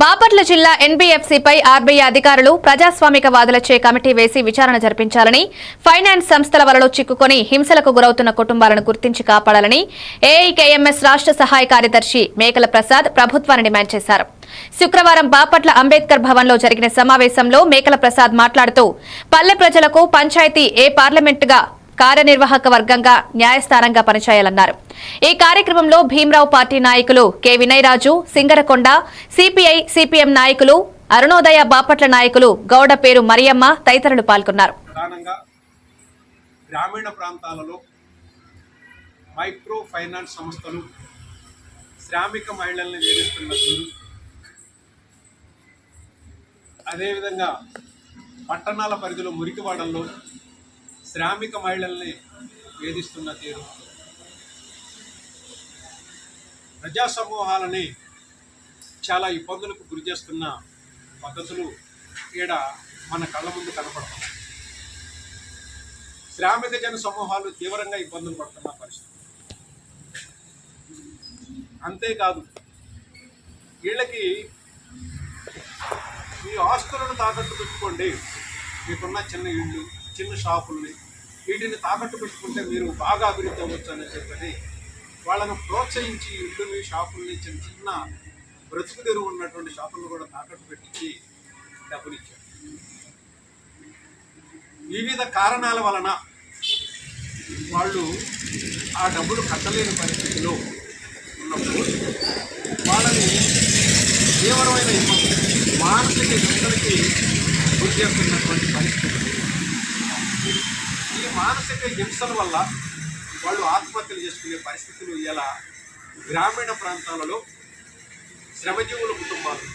బాపట్ల జిల్లా ఎన్బీఎఫ్సీపై ఆర్బీఐ అధికారులు ప్రజాస్వామికవాదులచే కమిటీ వేసి విచారణ జరిపించాలని ఫైనాన్స్ సంస్థల వలలో చిక్కుకొని హింసలకు గురవుతున్న కుటుంబాలను గుర్తించి కాపాడాలని ఏఐకేఎంఎస్ రాష్ట్ర సహాయ కార్యదర్శి మేకల ప్రసాద్ ప్రభుత్వాన్ని డిమాండ్ చేశారు. శుక్రవారం బాపట్ల అంబేద్కర్ భవన్లో జరిగిన సమావేశంలో మేకల ప్రసాద్ మాట్లాడుతూ పల్లె ప్రజలకు పంచాయతీ ఏ పార్లమెంటుగా కార్యనిర్వాహక వర్గంగా న్యాయస్థానంగా పనిచేయాలన్నారు. ఈ కార్యక్రమంలో భీమరావు పార్టీ నాయకులు K. Vinayaraju Singarakonda CPI CPM నాయకులు అరుణోదయ బాపట్ల నాయకులు గౌడ పేరు మరియమ్మ తదితరులు పాల్గొన్నారు. గ్రామీణ ప్రాంతాలలో మైక్రో ఫైనాన్స్ సంస్థలు శ్రామిక మహిళల్ని వేధిస్తున్న తీరు అదేవిధంగా పట్టణాల పరిధిలో మురికివాడల్లో శ్రామిక మహిళల్ని వేధిస్తున్న తీరు. ప్రజా సమూహాలని చాలా ఇబ్బందులకు గురి చేస్తున్న పద్ధతులు ఈడ మన కళ్ళ ముందు కనపడుతున్నాయి శ్రామిక జన సమూహాలు తీవ్రంగా ఇబ్బందులు పడుతున్న పరిస్థితి. అంతేకాదు వీళ్ళకి మీ ఆస్తులను తాకట్టు పెట్టుకోండి. మీకున్న చిన్న ఇళ్ళు చిన్న షాపుల్ని వీటిని తాకట్టు పెట్టుకుంటే మీరు బాగా అభివృద్ధి అవ్వచ్చు అని చెప్పని వాళ్ళను ప్రోత్సహించి ఇళ్ళుని షాపుల్ని చిన్న చిన్న బ్రతుకు తెరువు ఉన్నటువంటి షాపులను కూడా తాకట్టు పెట్టించి డబ్బులు ఇచ్చారు వివిధ కారణాల వలన వాళ్ళు ఆ డబ్బులు కట్టలేని పరిస్థితిలో ఉన్నప్పుడు వాళ్ళని తీవ్రమైన మానసిక ఇబ్బందులకి గురి చేస్తున్నటువంటి పరిస్థితి. మానసిక హింసల వల్ల వాళ్ళు ఆత్మహత్యలు చేసుకునే పరిస్థితులు ఇలా గ్రామీణ ప్రాంతాలలో శ్రమజీవుల కుటుంబాలు.